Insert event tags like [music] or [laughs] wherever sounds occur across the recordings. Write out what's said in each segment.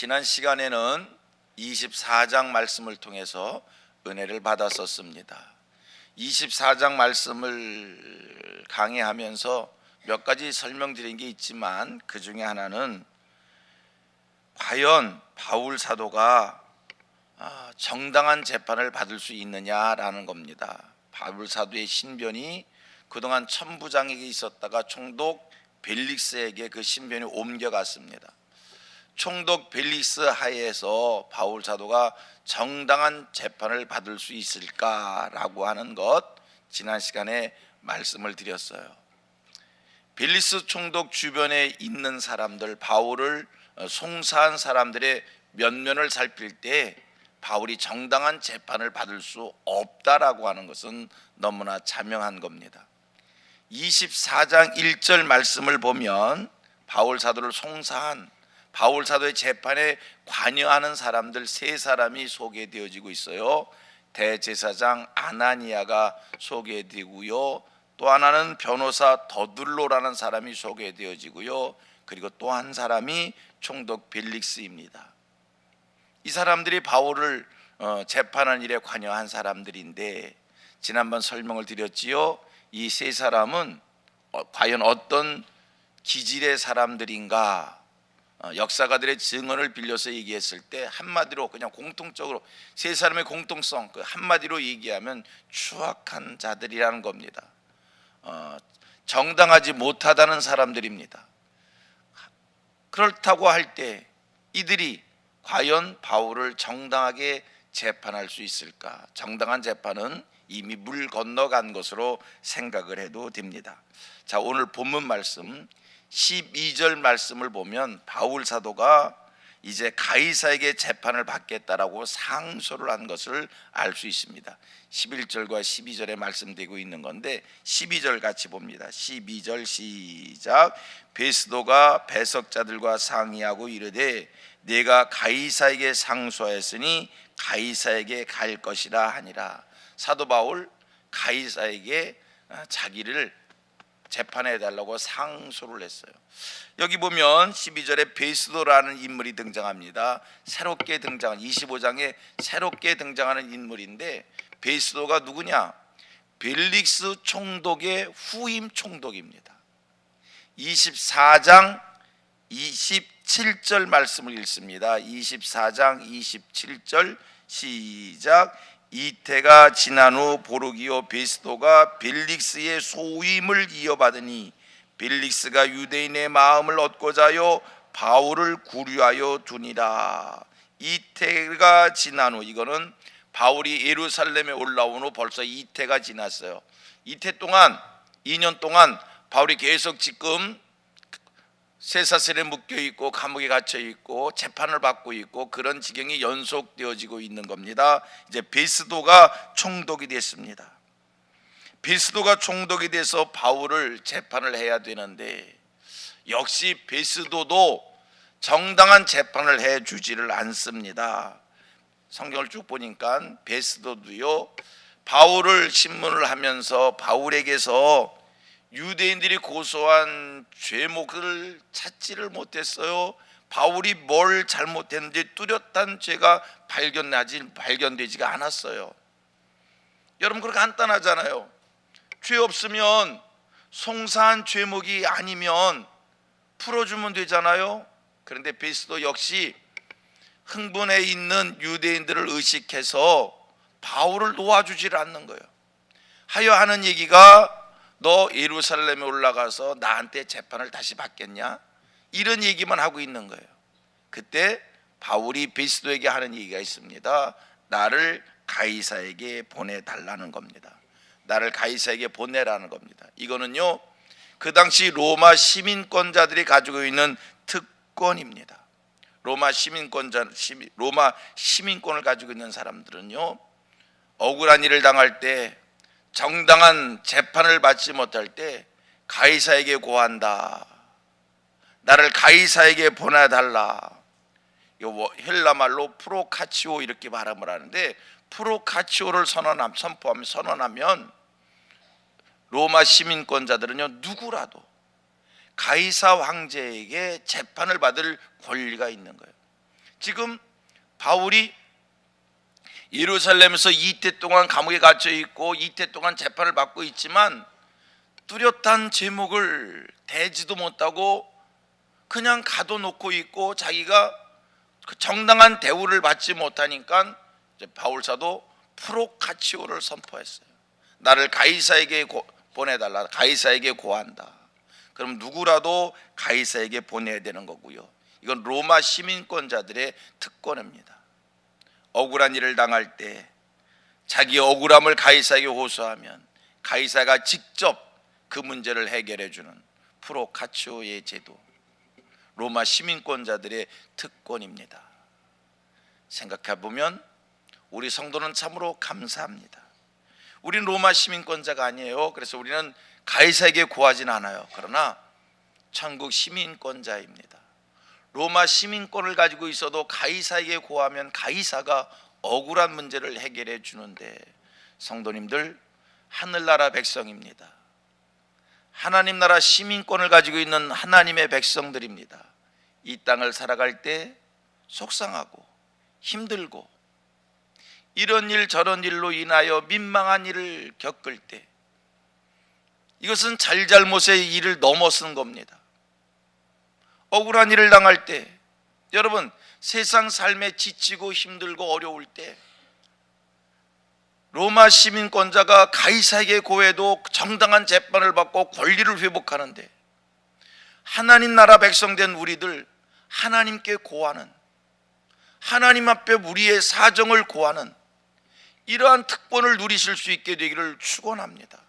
지난 시간에는 24장 말씀을 통해서 은혜를 받았었습니다. 24장 말씀을 강의하면서 몇 가지 설명드린 게 있지만 그 중에 하나는 과연 바울 사도가 아, 정당한 재판을 받을 수 있느냐라는 겁니다. 바울 사도의 신변이 그동안 천부장에게 있었다가 총독 벨릭스에게 그 신변이 옮겨갔습니다. 총독 벨릭스 하에서 바울 사도가 정당한 재판을 받을 수 있을까라고 하는 것 지난 시간에 말씀을 드렸어요. 벨리스 총독 주변에 있는 사람들 바울을 어, 송사한 사람들의 면면을 살필 때 바울이 정당한 재판을 받을 수 없다라고 하는 것은 너무나 자명한 겁니다. 24장 1절 말씀을 보면 바울 사도를 송사한 바울 사도의 재판에 관여하는 사람들 세 사람이 소개되어지고 있어요. 대제사장 아나니아가 소개되고요. 또 하나는 변호사 더둘로라는 사람이 소개되어지고요. 그리고 또 한 사람이 총독 벨릭스입니다. 이 사람들이 바울을 어, 재판하는 일에 관여한 사람들인데 지난번 설명을 드렸지요. 이 세 사람은 어, 과연 어떤 기질의 사람들인가? 어, 역사가들의 증언을 빌려서 얘기했을 때 한마디로 그냥 공통적으로 세 사람의 공통성 그 한마디로 얘기하면 추악한 자들이라는 겁니다. 어, 정당하지 못하다는 사람들입니다. 그렇다고 할 때 이들이 과연 바울을 정당하게 재판할 수 있을까? 정당한 재판은 이미 물 건너간 것으로 생각을 해도 됩니다. 자, 오늘 본문 말씀 12절 말씀을 보면 바울 사도가 이제 가이사에게 재판을 받겠다라고 상소를 한 것을 알 수 있습니다. 11절과 12절에 말씀되고 있는 건데 12절 같이 봅니다. 12절 시작 베스도가 배석자들과 상의하고 이르되 내가 가이사에게 상소하였으니 가이사에게 갈 것이라 하니라. 사도 바울 가이사에게 어, 자기를 재판해 달라고 상소를 했어요. 여기 보면 12절에 베스도라는 인물이 등장합니다. 새롭게 등장한 25장에 새롭게 등장하는 인물인데 베스도가 누구냐? 벨릭스 총독의 후임 총독입니다. 24장 27절 말씀을 읽습니다. 24장 27절 시작 이태가 지난 후 보르기오 베스도가 벨릭스의 소임을 이어받으니 벨릭스가 유대인의 마음을 얻고자요 바울을 구류하여 두니라. 이태가 지난 후 이거는 바울이 예루살렘에 올라온 후 벌써 이태가 지났어요. 이태 동안 2년 동안 바울이 계속 지금 쇠사슬에 묶여 있고 감옥에 갇혀 있고 재판을 받고 있고 그런 지경이 연속되어지고 있는 겁니다. 이제 베스도가 총독이 됐습니다. 베스도가 총독이 돼서 바울을 재판을 해야 되는데 역시 베스도도 정당한 재판을 해 주지를 않습니다. 성경을 쭉 보니까 베스도도요 바울을 신문을 하면서 바울에게서 유대인들이 고소한 죄목을 찾지를 못했어요. 바울이 뭘 잘못했는지 뚜렷한 죄가 발견나지 발견되지가 않았어요. 여러분 그렇게 간단하잖아요. 죄 없으면 송사한 죄목이 아니면 풀어주면 되잖아요. 그런데 베스도 역시 흥분해 있는 유대인들을 의식해서 바울을 놓아주질 않는 거예요. 하여 하는 얘기가 너 예루살렘에 올라가서 나한테 재판을 다시 받겠냐? 이런 얘기만 하고 있는 거예요. 그때 바울이 베스도에게 하는 얘기가 있습니다. 나를 가이사에게 보내달라는 겁니다. 나를 가이사에게 보내라는 겁니다. 이거는요, 그 당시 로마 시민권자들이 가지고 있는 특권입니다. 로마 시민권자, 로마 시민권을 가지고 있는 사람들은요, 억울한 일을 당할 때 정당한 재판을 받지 못할 때 가이사에게 고한다. 나를 가이사에게 보내달라. 요뭐 헬라 말로 프로카치오 이렇게 발음을 하는데 프로카치오를 선언함 선포하면 선언하면 로마 시민권자들은요 누구라도 가이사 황제에게 재판을 받을 권리가 있는 거예요. 지금 바울이 예루살렘에서 이태 동안 감옥에 갇혀 있고 이태 동안 재판을 받고 있지만 뚜렷한 제목을 대지도 못하고 그냥 가둬놓고 있고 자기가 그 정당한 대우를 받지 못하니까 이제 바울 사도 프로카치오를 선포했어요. 나를 가이사에게 고- 보내달라. 가이사에게 고한다. 그럼 누구라도 가이사에게 보내야 되는 거고요. 이건 로마 시민권자들의 특권입니다. 억울한 일을 당할 때 자기 억울함을 가이사에게 호소하면 가이사가 직접 그 문제를 해결해 주는 프로카치오의 제도. 로마 시민권자들의 특권입니다. 생각해 보면 우리 성도는 참으로 감사합니다. 우리는 로마 시민권자가 아니에요. 그래서 우리는 가이사에게 구하진 않아요. 그러나 천국 시민권자입니다. 로마 시민권을 가지고 있어도 가이사에게 구하면 가이사가 억울한 문제를 해결해 주는데 성도님들 하늘나라 백성입니다. 하나님 나라 시민권을 가지고 있는 하나님의 백성들입니다. 이 땅을 살아갈 때 속상하고 힘들고 이런 일 저런 일로 인하여 민망한 일을 겪을 때 이것은 잘잘못의 일을 넘어선 겁니다. 억울한 일을 당할 때 여러분 세상 삶에 지치고 힘들고 어려울 때 로마 시민권자가 가이사에게 고해도 정당한 재판을 받고 권리를 회복하는데 하나님 나라 백성 된 우리들 하나님께 고하는 하나님 앞에 우리의 사정을 고하는 이러한 특권을 누리실 수 있게 되기를 축원합니다.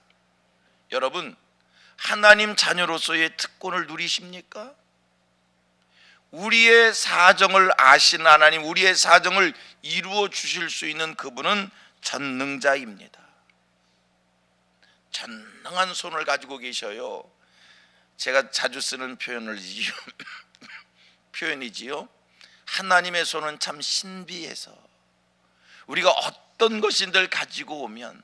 여러분 하나님 자녀로서의 특권을 누리십니까? 우리의 사정을 아시는 하나님, 우리의 사정을 이루어 주실 수 있는 그분은 전능자입니다. 전능한 손을 가지고 계셔요. 제가 자주 쓰는 표현을지요. [laughs] 표현이지요. 하나님의 손은 참 신비해서 우리가 어떤 것인들 가지고 오면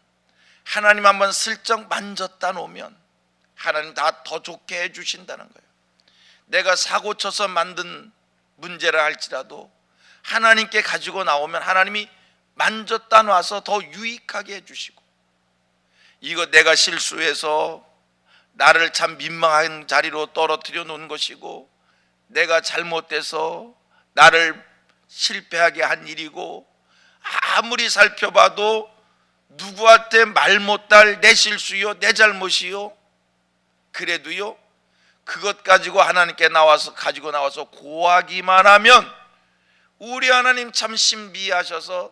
하나님 한번 슬쩍 만졌다 놓으면 하나님 다 더 좋게 해 주신다는 거예요. 내가 사고 쳐서 만든 문제라 할지라도 하나님께 가지고 나오면 하나님이 만졌다 놔서 더 유익하게 해주시고 이거 내가 실수해서 나를 참 민망한 자리로 떨어뜨려 놓은 것이고 내가 잘못돼서 나를 실패하게 한 일이고 아무리 살펴봐도 누구한테 말 못할 내 실수요 내 잘못이요 그래도요 그것 가지고 하나님께 나와서 가지고 나와서 고하기만 하면 우리 하나님 참 신비하셔서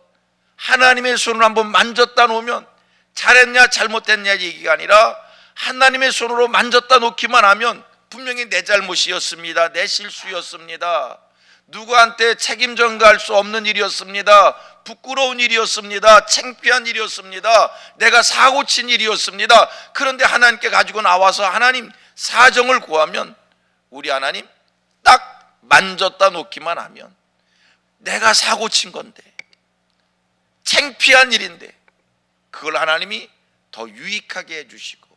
하나님의 손을 한번 만졌다 놓으면 잘했냐 잘못했냐 얘기가 아니라 하나님의 손으로 만졌다 놓기만 하면 분명히 내 잘못이었습니다. 내 실수였습니다. 누구한테 책임 전가할 수 없는 일이었습니다. 부끄러운 일이었습니다. 창피한 일이었습니다. 내가 사고 친 일이었습니다. 그런데 하나님께 가지고 나와서 하나님 사정을 구하면 우리 하나님 딱 만졌다 놓기만 하면 내가 사고 친 건데 창피한 일인데 그걸 하나님이 더 유익하게 해주시고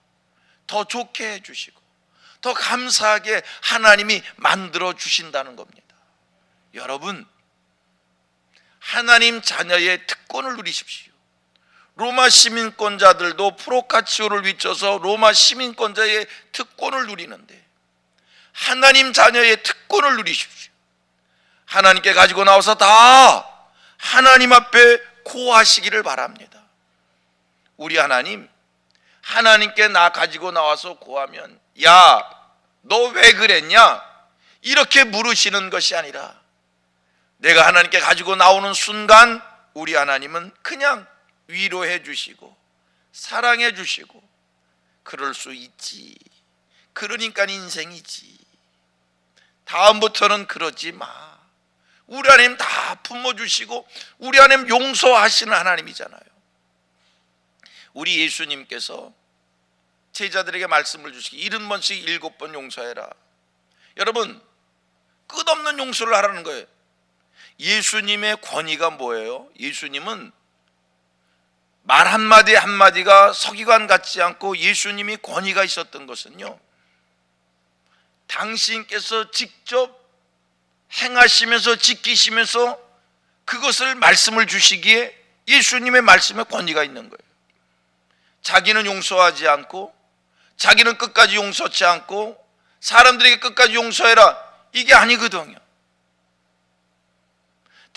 더 좋게 해주시고 더 감사하게 하나님이 만들어 주신다는 겁니다. 여러분 하나님 자녀의 특권을 누리십시오. 로마 시민권자들도 프로카치오를 위쳐서 로마 시민권자의 특권을 누리는데 하나님 자녀의 특권을 누리십시오. 하나님께 가지고 나와서 다 하나님 앞에 고하시기를 바랍니다. 우리 하나님 하나님께 나 가지고 나와서 고하면 야, 너 왜 그랬냐? 이렇게 물으시는 것이 아니라 내가 하나님께 가지고 나오는 순간 우리 하나님은 그냥 위로해 주시고 사랑해 주시고 그럴 수 있지. 그러니까 인생이지. 다음부터는 그러지 마. 우리 하나님 다 품어주시고 우리 하나님 용서하시는 하나님이잖아요. 우리 예수님께서 제자들에게 말씀을 주시기 일흔 번씩 일곱 번 용서해라. 여러분 끝없는 용서를 하라는 거예요. 예수님의 권위가 뭐예요? 예수님은 말 한마디 한마디가 서기관 같지 않고 예수님이 권위가 있었던 것은요. 당신께서 직접 행하시면서 지키시면서 그것을 말씀을 주시기에 예수님의 말씀에 권위가 있는 거예요. 자기는 용서하지 않고 자기는 끝까지 용서치 않고 사람들에게 끝까지 용서해라 이게 아니거든요.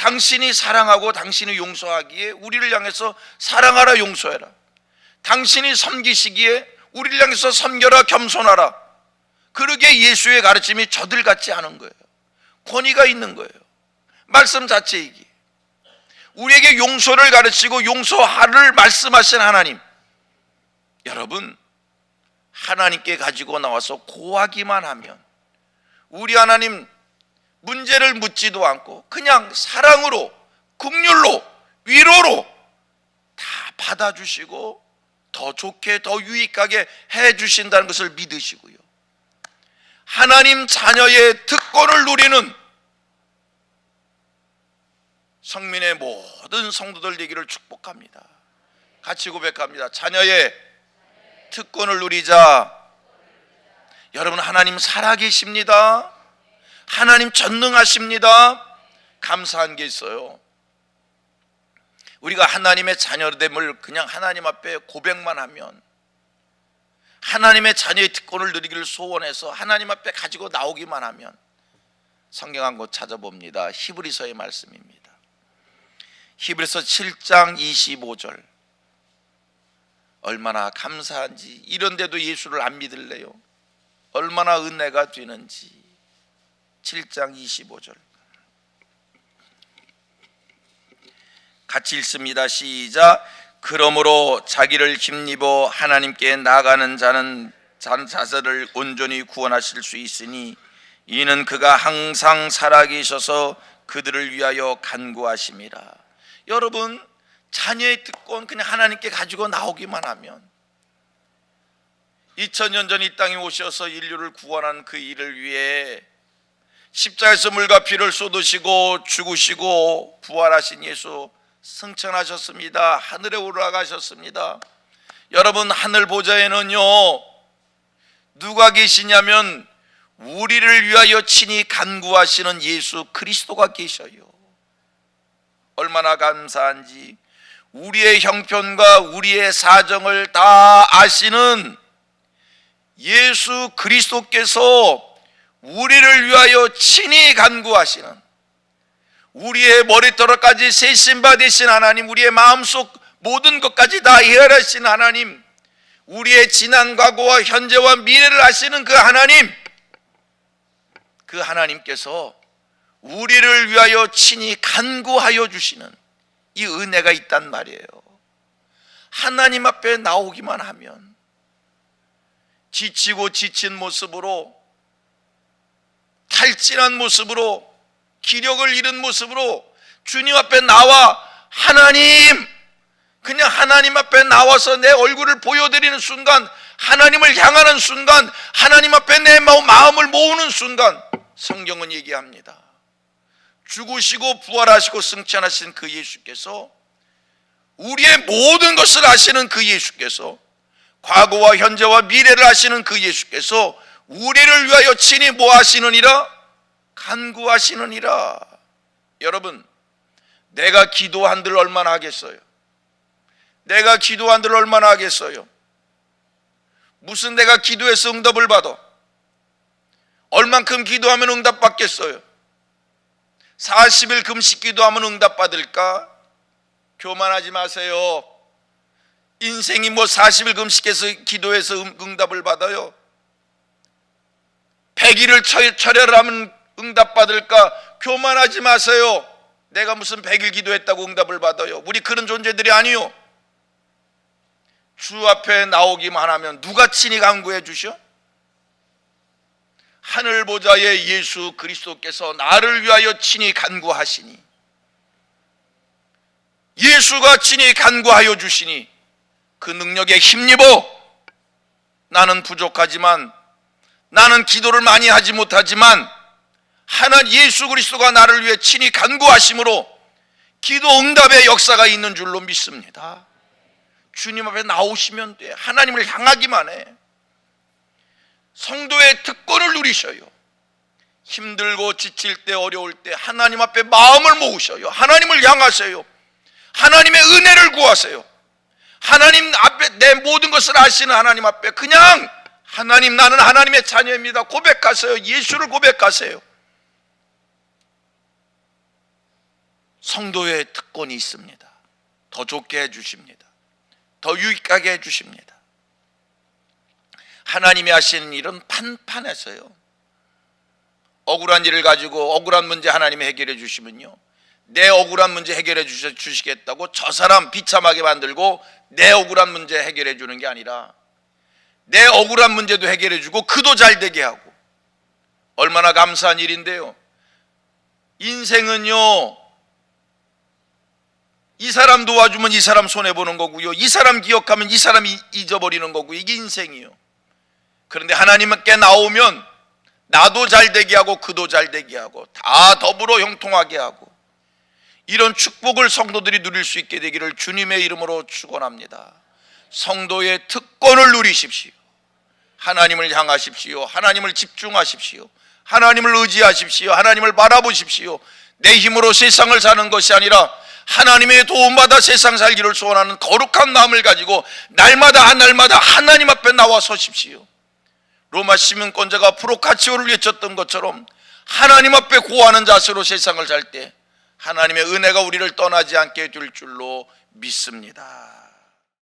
당신이 사랑하고 당신이 용서하기에 우리를 향해서 사랑하라 용서해라. 당신이 섬기시기에 우리를 향해서 섬겨라 겸손하라. 그러게 예수의 가르침이 저들 같지 않은 거예요. 권위가 있는 거예요. 말씀 자체이기. 우리에게 용서를 가르치고 용서하를 말씀하신 하나님. 여러분, 하나님께 가지고 나와서 고하기만 하면 우리 하나님 문제를 묻지도 않고 그냥 사랑으로 국률로 위로로 다 받아주시고 더 좋게 더 유익하게 해 주신다는 것을 믿으시고요. 하나님 자녀의 특권을 누리는 성민의 모든 성도들 되기를 축복합니다. 같이 고백합니다. 자녀의 특권을 누리자. 여러분 하나님 살아계십니다. 하나님 전능하십니다. 감사한 게 있어요. 우리가 하나님의 자녀됨을 그냥 하나님 앞에 고백만 하면 하나님의 자녀의 특권을 누리기를 소원해서 하나님 앞에 가지고 나오기만 하면 성경 한 곳 찾아봅니다. 히브리서의 말씀입니다. 히브리서 7장 25절 얼마나 감사한지 이런데도 예수를 안 믿을래요. 얼마나 은혜가 되는지 7장 25절 같이 읽습니다. 시작. 그러므로 자기를 힘입어 하나님께 나가는 자는 자세를 온전히 구원하실 수 있으니 이는 그가 항상 살아계셔서 그들을 위하여 간구하심이라. 여러분 자녀의 특권 그냥 하나님께 가지고 나오기만 하면 2000년 전 이 땅에 오셔서 인류를 구원한 그 일을 위해 십자가에서 물과 피를 쏟으시고 죽으시고 부활하신 예수 승천하셨습니다. 하늘에 올라가셨습니다. 여러분 하늘 보좌에는요 누가 계시냐면 우리를 위하여 친히 간구하시는 예수 그리스도가 계셔요. 얼마나 감사한지 우리의 형편과 우리의 사정을 다 아시는 예수 그리스도께서 우리를 위하여 친히 간구하시는 우리의 머리털까지 세신 받으신 하나님, 우리의 마음속 모든 것까지 다 헤아리신 하나님, 우리의 지난 과거와 현재와 미래를 아시는 그 하나님, 그 하나님께서 우리를 위하여 친히 간구하여 주시는 이 은혜가 있단 말이에요. 하나님 앞에 나오기만 하면 지치고 지친 모습으로 탈진한 모습으로 기력을 잃은 모습으로 주님 앞에 나와 하나님 그냥 하나님 앞에 나와서 내 얼굴을 보여드리는 순간 하나님을 향하는 순간 하나님 앞에 내 마음을 모으는 순간 성경은 얘기합니다. 죽으시고 부활하시고 승천하신 그 예수께서 우리의 모든 것을 아시는 그 예수께서 과거와 현재와 미래를 아시는 그 예수께서 우리를 위하여 친히 뭐 하시느니라? 간구하시느니라. 여러분, 내가 기도한들 얼마나 하겠어요? 내가 기도한들 얼마나 하겠어요? 무슨 내가 기도해서 응답을 받아? 얼만큼 기도하면 응답 받겠어요? 40일 금식 기도하면 응답 받을까? 교만하지 마세요. 인생이 뭐 40일 금식해서 기도해서 응- 응답을 받아요? 100일을 철- 철혈하면 응답 받을까? 교만하지 마세요. 내가 무슨 100일 기도했다고 응답을 받아요. 우리 그런 존재들이 아니요. 주 앞에 나오기만 하면 누가 친히 간구해 주셔? 하늘 보좌의 예수 그리스도께서 나를 위하여 친히 간구하시니 예수가 친히 간구하여 주시니 그 능력에 힘입어 나는 부족하지만 나는 기도를 많이 하지 못하지만 하나 예수 그리스도가 나를 위해 친히 간구하심으로 기도 응답의 역사가 있는 줄로 믿습니다. 주님 앞에 나오시면 돼. 하나님을 향하기만 해. 성도의 특권을 누리셔요. 힘들고 지칠 때 어려울 때 하나님 앞에 마음을 모으셔요. 하나님을 향하세요. 하나님의 은혜를 구하세요. 하나님 앞에 내 모든 것을 아시는 하나님 앞에 그냥 하나님 나는 하나님의 자녀입니다. 고백하세요. 예수를 고백하세요. 성도의 특권이 있습니다. 더 좋게 해 주십니다. 더 유익하게 해 주십니다. 하나님이 하시는 일은 판판해서요. 억울한 일을 가지고 억울한 문제 하나님이 해결해 주시면요. 내 억울한 문제 해결해 주시- 주시겠다고 저 사람 비참하게 만들고 내 억울한 문제 해결해 주는 게 아니라 내 억울한 문제도 해결해 주고 그도 잘 되게 하고 얼마나 감사한 일인데요. 인생은요. 이 사람 도와주면 이 사람 손해 보는 거고요. 이 사람 기억하면 이 사람이 잊어버리는 거고요. 이게 인생이요. 그런데 하나님께 나오면 나도 잘 되게 하고 그도 잘 되게 하고 다 더불어 형통하게 하고 이런 축복을 성도들이 누릴 수 있게 되기를 주님의 이름으로 축원합니다. 성도의 특권을 누리십시오. 하나님을 향하십시오. 하나님을 집중하십시오. 하나님을 의지하십시오. 하나님을 바라보십시오. 내 힘으로 세상을 사는 것이 아니라 하나님의 도움받아 세상 살기를 소원하는 거룩한 마음을 가지고 날마다 한 날마다 하나님 앞에 나와 서십시오. 로마 시민권자가 프로카치오를 외쳤던 것처럼 하나님 앞에 고하는 자세로 세상을 살 때 하나님의 은혜가 우리를 떠나지 않게 해줄 줄로 믿습니다.